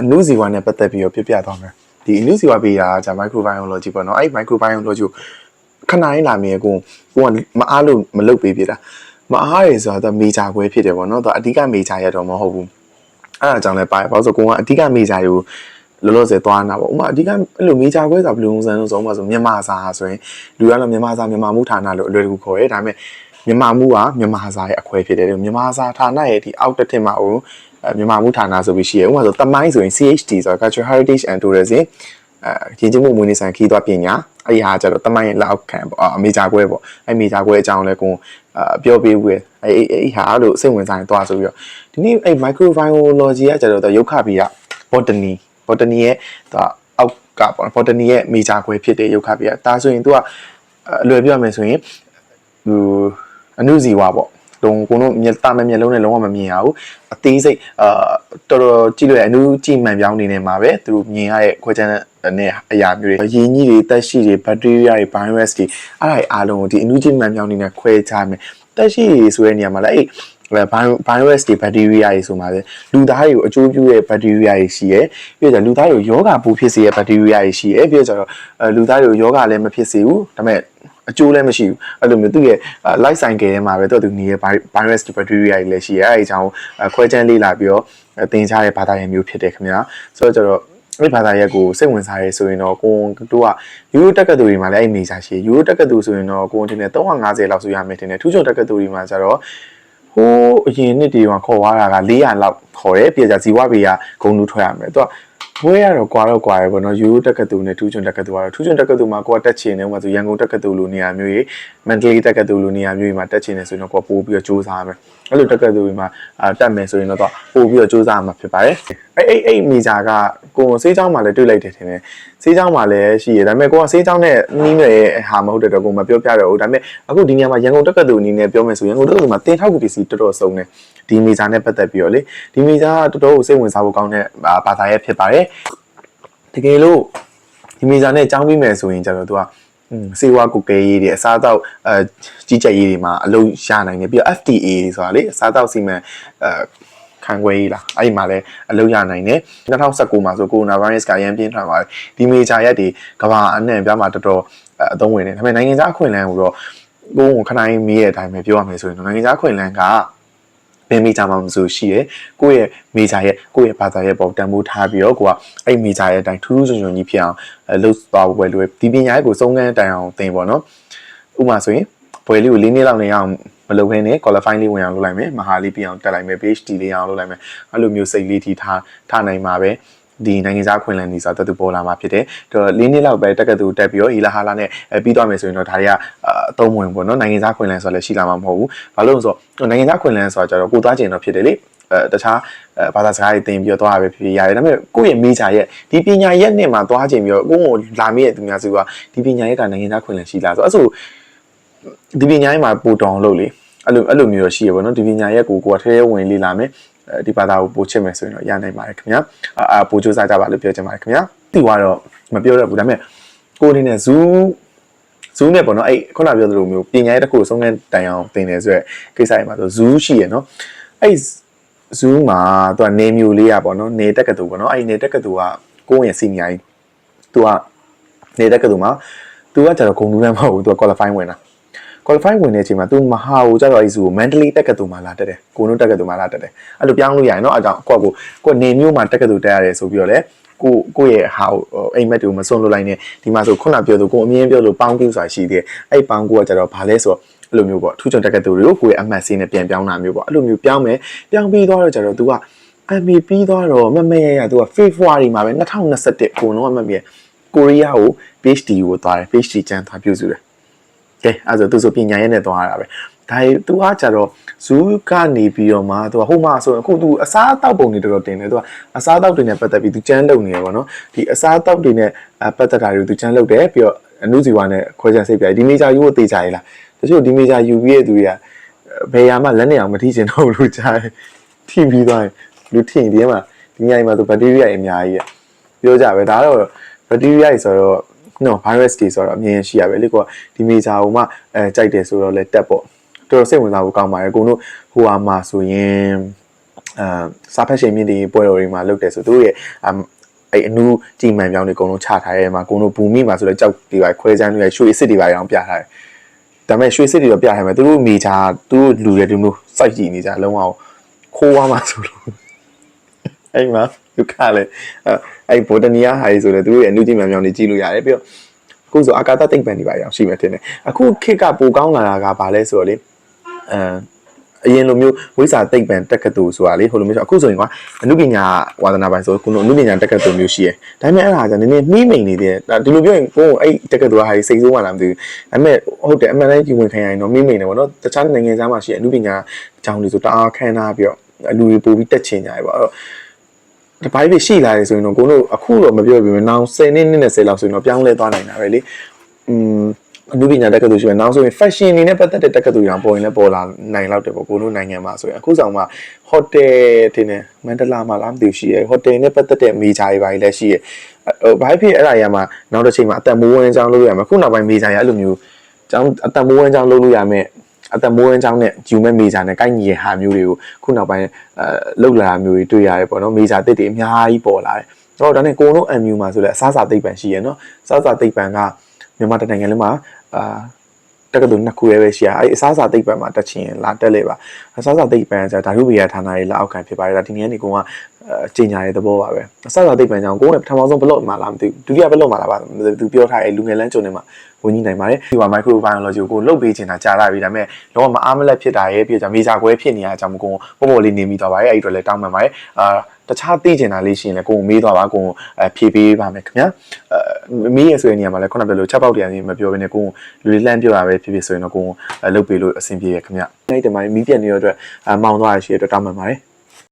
အနုဇီဝနဲ့ပတ်သက်ပြီးတော့ပြပြသွားမယ်ဒီအနုဇီဝပေးတာကじゃ microbiology ပေါ့နော်အဲ့ microbiology ကိုခဏရင်းလာမြဲကိုကိုကမအားလို့မလုပ်ပေးပြတာမအားရယ်ဆိုတာတော့မေဂျာခွဲဖြစ်တယ်ပေါ့နော်သူအဓိကမေဂျာရတော့မဟုတ်ဘူးအဲ့ဒါကြောင့်လည်းပါတယ်ဘာလို့ဆိုကိုကအဓိကမေဂျာကိုလောလောဆယ်သွားနေတာပေါ့ဥမာအဓိကအဲ့လိုမေဂျာခွဲဆိုတာဘယ်လိုပုံစံလို့ဆိုမှဆိုမြန်မာစာဆိုရင်လူကတော့မြန်မာစာမြန်မာမှုဌာနလို့အလွယ်တကူခေါ်ရဲဒါပေမဲ့ မြန်မာမှုကမြန်မာစာရဲ့အခွဲဖြစ်တယ်မြန်မာစာဌာနရဲ့ဒီအောက်တစ်ထစ်မှာဟိုမြန်မာမှုဌာနဆိုပြီးရှိရဲဥပမာဆိုတမိုင်းဆိုရင် CHT ဆိုတာ Cultural Heritage and Tourism အဲရင်းချင်းမှုမွေးနေ့ဆိုင်ခီးသွားပညာအဲ့ဒီဟာကျတော့တမိုင်းရဲ့လက်အောက်ခံပေါ့အမေဂျာခွဲပေါ့အဲ့မေဂျာခွဲအကြောင်းလဲကိုအာပြောပေးဦးရဲ့အဲ့အဲ့အဲ့ဟာလို့စိတ်ဝင်စားရင်သွားဆိုပြီးတော့ဒီနေ့အဲ့ microbiology ကကျတော့ရုပ်ခပြီးက botany botany ရဲ့သူအောက်ကပေါ့ botany ရဲ့မေဂျာခွဲဖြစ်တဲ့ရုပ်ခပြီးကဒါဆိုရင်သူကအလွယ်ပြောရမယ်ဆိုရင်ဟို အနုဇီဝပေါ့လုံးကိုတို့မျက်တာမဲ့မျက်လုံးနဲ့လုံးဝမမြင်ရဘူးအသေးစိတ်အာတော်တော်ကြည့်လို့ရအနုကြည့်မှန်ပြောင်းနေနေမှာပဲသူတို့မြင်ရတဲ့ခွဲခြားနဲ့အရာမျိုးတွေရင်းကြီးတွေတက်ရှိတွေဘက်တီးရီးယားတွေ virus တွေအဲ့ဒါတွေအားလုံးကိုဒီအနုကြည့်မှန်ပြောင်းနေနဲ့ခွဲခြားမယ်တက်ရှိတွေဆိုတဲ့နေရာမှာလည်းအဲ့ virus တွေ bacteria တွေဆိုမှာလေလူသားတွေကိုအကျိုးပြုတဲ့ bacteria တွေရှိရဲပြီးတော့လူသားတွေကိုယောဂပူဖြစ်စေတဲ့ bacteria တွေရှိရဲပြီးတော့လူသားတွေကိုယောဂလည်းမဖြစ်စေဘူးဒါပေမဲ့ အကျိုးလည်းမရှိဘူးအဲ့လိုမျိုးသူ့ရဲ့ life cycle ထဲမှာပဲသူ့သူနေရဲ့ virus bacteria တွေလည်းရှိရဲအဲ့ဒီအကြောင်းခွဲခြမ်းလေးလာပြီးတော့သင်ကြားတဲ့ဘာသာရပ်မျိုးဖြစ်တယ်ခင်ဗျာဆိုတော့ကျတော့အဲ့ဘာသာရပ်ကိုစိတ်ဝင်စားရဲဆိုရင်တော့ကိုတို့ကယူရိုတက်ကတူတွေမှာလည်းအဲ့မေဂျာရှိယူရိုတက်ကတူဆိုရင်တော့ကိုတင်တယ်350လောက်ဆိုရမယ်တင်တယ်ထူးချွန်တက်ကတူတွေမှာကျတော့ဟိုးအရင်နှစ်တွေကခေါ်သွားတာက400လောက်ခေါ်တယ်ပြည်ကြဇီဝဘေးကဂုံနူးထွက်ရမယ်သူက ဘွဲရတော့ကွာတော့ကွာရပေါ့နော်ယူရိုတက်ကတူနဲ့ထူးချွန်တက်ကတူကတော့ထူးချွန်တက်ကတူမှာကိုကတက်ချင်နေဥပမာဆိုရန်ကုန်တက်ကတူလိုနေရာမျိုးကြီး mentally တက်ကတူလိုနေရာမျိုးကြီးမှာတက်ချင်နေဆိုရင်တော့ကိုပို့ပြီးတော့စူးစမ်းရမယ်အဲ့လိုတက်ကတူတွေမှာအာတက်မယ်ဆိုရင်တော့ပို့ပြီးတော့စူးစမ်းရမှာဖြစ်ပါတယ်အဲ့အဲ့အဲ့မီဂျာကကိုစေးချောင်းမှာလည်းတွေ့လိုက်တယ်ထင်တယ်စေးချောင်းမှာလည်းရှိရဒါပေမဲ့ကိုကစေးချောင်းနဲ့နီးနေတဲ့ဟာမဟုတ်တဲ့တော့ကိုမပြောပြတော့ဘူးဒါပေမဲ့အခုဒီနေရာမှာရန်ကုန်တက်ကတူအနေနဲ့ပြောမယ်ဆိုရန်ကုန်တက်ကတူမှာတင်ထောက်ကူပစ္စည်းတော်တော်စုံတယ်ဒီမီဂျာနဲ့ပတ်သက်ပြီးတော့လေဒီမီဂျာကတော်တော်ကိုစိတ်ဝင်စားဖို့ကောင်းတဲ့ဘာသာရပ်ဖြစ်ပါတယ်တကယ်လို့ဒီမီဂျာနဲ့ကြောင်းပြီးမယ်ဆိုရင်ကျတော့သူက စေဝါကုတ်ကဲရေးတွေအစားအသောက်အဲကြီးကြပ်ရေးတွေမှာအလုံးရနိုင်တယ်ပြီးတော့ FDA ဆိုတာလေအစားအသောက်စီမံအဲခံခွဲရေးလားအဲ့ဒီမှာလည်းအလုပ်ရနိုင်တယ်2019မှာဆိုကိုရိုနာဗိုင်းရပ်စ်ကရမ်းပြင်းထန်ပါတယ်ဒီမေဂျာရက်တွေကဘာအနှံ့ပြားမှာတော်တော်အသုံးဝင်တယ်ဒါပေမဲ့နိုင်ငံခြားအခွင့်အလမ်းကိုတော့ကိုယ်ကခဏင်းမေးတဲ့အတိုင်းပဲပြောရမယ်ဆိုရင်နိုင်ငံခြားအခွင့်အလမ်းက ဘယ်မေဂျာမှမဆိုရှိရဲကိုယ့်ရဲ့မေဂျာရဲ့ကိုယ့်ရဲ့ဘာသာရဲ့ပုံတန်ဖိုးထားပြီးတော့ကိုကအဲ့မေဂျာရဲ့အတိုင်းထူးထူးချွန်ချွန်ကြီးဖြစ်အောင်လှုပ်သွားဖို့ပဲလိုဒီပညာရဲ့ကိုစုံကန်းတိုင်အောင်သင်ပေါ့နော်ဥပမာဆိုရင်ဘွယ်လေးကို၄နှစ်လောက်နေအောင်မလုပ်ဘဲနဲ့ qualify လေးဝင်အောင်လုပ်လိုက်မယ်မဟာလေးပြအောင်တက်လိုက်မယ် PhD လေးအောင်လုပ်လိုက်မယ်အဲ့လိုမျိုးစိတ်လေးထိထားထားနိုင်မှာပဲ ဒီနိုင်ငံခြားခွင့်လန်းနေဆိုတော့တူပေါ်လာမှာဖြစ်တယ်။တော့၄နှစ်လောက်ပဲတက်ကတူတက်ပြီးတော့ဟီလာဟာလာနဲ့ပြီးသွားမယ်ဆိုရင်တော့ဒါတွေကအသုံးဝင်ပေါ့နော်နိုင်ငံခြားခွင့်လန်းဆိုတော့လည်းရှိလာမှာမဟုတ်ဘူး။ဘာလို့လဲဆိုတော့နိုင်ငံခြားခွင့်လန်းဆိုတာကျတော့ကိုသွားကျင်တော့ဖြစ်တယ်လေ။အဲတခြားဘာသာစကားတွေသင်ပြီးတော့သွားရပဲဖြစ်ဖြစ်ရတယ်ဒါပေမဲ့ကိုယ့်ရဲ့ major ရဲ့ဒီပညာရက်နဲ့မှာသွားကျင်ပြီးတော့ကိုယ့်ကိုလာမိရဲ့သူများစုကဒီပညာရက်ကနိုင်ငံခြားခွင့်လန်းရှိလားဆိုတော့အဲ့ဆိုဒီပညာရက်မှာပိုတောင်းလို့လေအဲ့လိုအဲ့လိုမျိုးရှိရပါတော့ဒီပညာရက်ကိုကိုကထဲဝင်လေ့လာမယ် ဒီဘာသာကိုပို့ချစ်မယ်ဆိုရင်တော့ရနိုင်ပါတယ်ခင်ဗျာအာပို့စူးစမ်းကြပါလို့ပြောချင်ပါတယ်ခင်ဗျာဒီကတော့မပြောရဘူးဒါပေမဲ့ကိုအနေနဲ့ zoo zoo နဲ့ပေါ့နော်အဲ့ခုနပြောသလိုမျိုးပညာရေးတစ်ခုဆုံးတဲ့တိုင်အောင်သင်တယ်ဆိုရက်ကိစ္စတွေမှာဆို zoo ရှိရနော်အဲ့ zoo မှာသူကနေမျိုးလေးอ่ะပေါ့နော်နေတက်ကတူပေါ့နော်အဲ့နေတက်ကတူကကိုယ့်ရဲ့စီနီယာကြီးသူကနေတက်ကတူမှာသူကကျတော့ဂုံလူတန်းမဟုတ်ဘူးသူက qualify ဝင်တာ qualify ဝင်တဲ့အချိန်မှာသူမဟာကိုကြတော့အဲ့စုကို Mandalay တက်ကတူမှာလာတက်တယ်ကိုနုတက်ကတူမှာလာတက်တယ်အဲ့လိုပြောင်းလို့ရရင်တော့အကြောင်းကိုကိုကိုနေမျိုးမှာတက်ကတူတက်ရတယ်ဆိုပြီးတော့လေကိုကိုရဲ့ဟာကိုအိမ်မက်တူမစွန့်လွတ်လိုက်နဲ့ဒီမှာဆိုခုနပြောသူကိုအမြင်ပြောလို့ပေါင်းပြူစွာရှိသေးတယ်အဲ့ပေါင်းကိုကကြတော့ဘာလဲဆိုတော့အဲ့လိုမျိုးပေါ့ထူးချွန်တက်ကတူတွေကိုကိုရဲ့အမှတ်စင်းနဲ့ပြန်ပြောင်းတာမျိုးပေါ့အဲ့လိုမျိုးပြောင်းမယ်ပြောင်းပြီးတော့ကြတော့ तू ကအမေပြီးသွားတော့မမေရရသူက February မှာပဲ2021ကိုတော့မမေကိုရီးယားကို PhD ကိုသွားတယ် PhD ကျန်သွားပြုစုတယ် ကဲအဲ့ဆိုသူဆိုပညာရေးနဲ့သွားတာပဲဒါရီသူအားကြတော့ဇူးကနေပြီးတော့မှသူကဟိုမှာဆိုအခုသူအစားအသောက်ပုံတွေတော်တော်တင်တယ်သူကအစားအသောက်တွေနဲ့ပတ်သက်ပြီးသူကျန်းလုပ်နေရပါတော့ဒီအစားအသောက်တွေနဲ့ပတ်သက်တာတွေသူကျန်းလုပ်တယ်ပြီးတော့အနုဇီဝနဲ့ခွဲခြားစိတ်ပြဒီမေဂျာယူကိုတေးကြရလားတချို့ဒီမေဂျာယူပြီးတဲ့သူတွေကဘယ်ရာမှလက်နဲ့အောင်မထိချင်တော့ဘူးကြားထိပြီးသွားရင်လူထိရင်ဒီမှာဒီညအိမ်မှာဆိုဘက်တီးရီးယားအများကြီးရပြောကြပဲဒါတော့ဘက်တီးရီးယားကြီးဆိုတော့ no virus တွေဆိုတော့အမြင်ရှိရပဲလေကိုကဒီမေဂျာဟိုမှအဲကြိုက်တယ်ဆိုတော့လဲတက်ပေါ့တော်တော်စိတ်ဝင်စားဖို့ကောင်းပါတယ်ကိုတို့ဟိုဟာမှာဆိုရင်အာစာဖတ်ရှင်မြင့်ဒီပွဲတော်တွေမှာလုပ်တယ်ဆိုသူတို့ရဲ့အမ်အဲ့အနူးကြည်မှန်ပြောင်းတွေအကုန်လုံးချထားရဲမှာကိုတို့ဘူမိမှာဆိုလဲကြောက်ဒီပါခွဲချမ်းတွေရွှေအစ်စ်တွေပါအောင်ပြထားတယ်ဒါပေမဲ့ရွှေစစ်တွေတော့ပြထားမယ်သူတို့မိချာသူတို့လူတွေဒီလိုစိုက်ကြည့်နေကြလုံးဝခိုးသွားမှာဆိုလို့ အဲ့မှာလူကလည်းအဲ့ဘော်ဒနီယာဟာဆိုလဲသူတို့ရဲ့အနုကြည့်မှန်ပြောင်းတွေကြည့်လို့ရတယ်ပြီးတော့အခုဆိုအာကာသတိတ်ပံတွေပါအောင်ရှိမှတင်တယ်အခုခေတ်ကပိုကောင်းလာတာကဘာလဲဆိုတော့လေအမ်အရင်လိုမျိုးဝိစာတိတ်ပံတက်ကတူဆိုတာလေဟိုလိုမျိုးဆိုအခုဆိုရင်ကွာအနုပညာဝါသနာပိုင်းဆိုခုနအနုပညာတက်ကတူမျိုးရှိတယ်ဒါပေမဲ့အဲ့ဒါကနည်းနည်းနှီးမိန်နေတယ်ဒါဒီလိုပြောရင်ကိုယ်အဲ့တက်ကတူကဟာစိတ်ဆိုးမှလားမသိဘူးဒါပေမဲ့ဟုတ်တယ်အမှန်တမ်းကြည့်ဝင်ခံရရင်တော့နှီးမိန်တယ်ဗောနော်တခြားနိုင်ငံသားမှာရှိတဲ့အနုပညာအကြောင်းတွေဆိုတအားခမ်းနားပြီးတော့လူတွေပို့ပြီးတက်ချင်ကြတယ်ဗောအဲ့တော့ တပိုင်းပြရှိလာတယ်ဆိုရင်တော့ကိုတို့အခုတော့မပြောပြဘူး။နောက်10နှစ်နဲ့10လောက်ဆိုရင်တော့ပြောင်းလဲသွားနိုင်တာပဲလေ။อืมအနုပညာတက္ကသိုလ်ရှိမယ်။နောက်ဆိုရင် fashion အနေနဲ့ပတ်သက်တဲ့တက္ကသိုလ်ရောပေါ်ရင်လည်းပေါ်လာနိုင်လောက်တယ်ပေါ့ကိုတို့နိုင်ငံမှာဆိုရင်အခုဆောင်မှာ hotel တင်နေမန္တလာမှာလားမသိဘူးရှိရယ် hotel နဲ့ပတ်သက်တဲ့ major တွေပါလည်းရှိရယ်ဟိုဘာဖြစ်အဲ့ဒါရမှာနောက်တစ်ချိန်မှာအသက်မိုးဝင်းအကြောင်းလုပ်ရမယ်ခုနောက်ပိုင်း major ရအဲ့လိုမျိုးအကြောင်းအသက်မိုးဝင်းအကြောင်းလုပ်လို့ရမယ် အသက်မိုးဝင်းအကြောင်းနဲ့ယူမဲ့ major နဲ့ကိုက်ညီရဟာမျိုးတွေကိုခုနောက်ပိုင်းအဲလောက်လာတာမျိုးတွေတွေ့ရတယ်ပေါ့နော် major တစ်တွေအများကြီးပေါ်လာတယ်တော့ဒါနဲ့ကိုတို့ MU မှာဆိုလဲအစားအစာသိပ္ပံရှိရယ်နော်အစားအစာသိပ္ပံကမြန်မာတိုင်းနိုင်ငံလုံးမှာအာ တက္ကသိုလ်နှစ်ခုရဲပဲရှိရအဲ့အစားအစာသိပ္ပံမှာတက်ချင်လာတက်လေပါအစားအစာသိပ္ပံကဓာတုဗေဒဌာနရဲ့လက်အောက်ခံဖြစ်ပါတယ်ဒါဒီနေ့ကနေကိုကအဲကြီးညာတဲ့သဘောပါပဲအစားအစာသိပ္ပံကြောင့်ကိုကပထမဆုံးဘလော့မှာလားမသိဘူးဒုတိယဘလော့မှာလားပါသူပြောထားတဲ့လူငယ်လန်းကျုံနေမှာဝင်ကြီးနိုင်ပါတယ်ဒီမှာ microbiology ကိုလုတ်ပေးချင်တာကြားလာပြီဒါပေမဲ့လောကမအားမလက်ဖြစ်တာရဲ့ပြကြမေဂျာကွဲဖြစ်နေရအကြောင်းကိုပုံပေါ်လေးနေမိသွားပါတယ်အဲ့ဒီတော့လည်းတောင်းပန်ပါတယ်အာ တခြားသိချင်တာလေးရှိရင်လည်းကိုကိုမေးသွားပါကိုအဲဖြေပေးပါမယ်ခင်ဗျာအဲမေးရဆိုတဲ့နေရာမှာလည်းခုနပြောလို့ချက်ပေါက်တရားကြီးမပြောဘဲနဲ့ကိုလူလေးလှမ်းပြောတာပဲဖြစ်ဖြစ်ဆိုရင်တော့ကိုလုတ်ပေးလို့အဆင်ပြေရခင်ဗျာအဲ့ဒီတမိုင်းမီးပြက်နေတဲ့အတွက်မောင်သွားရရှိတဲ့အတွက်တောင်းပန်ပါတယ်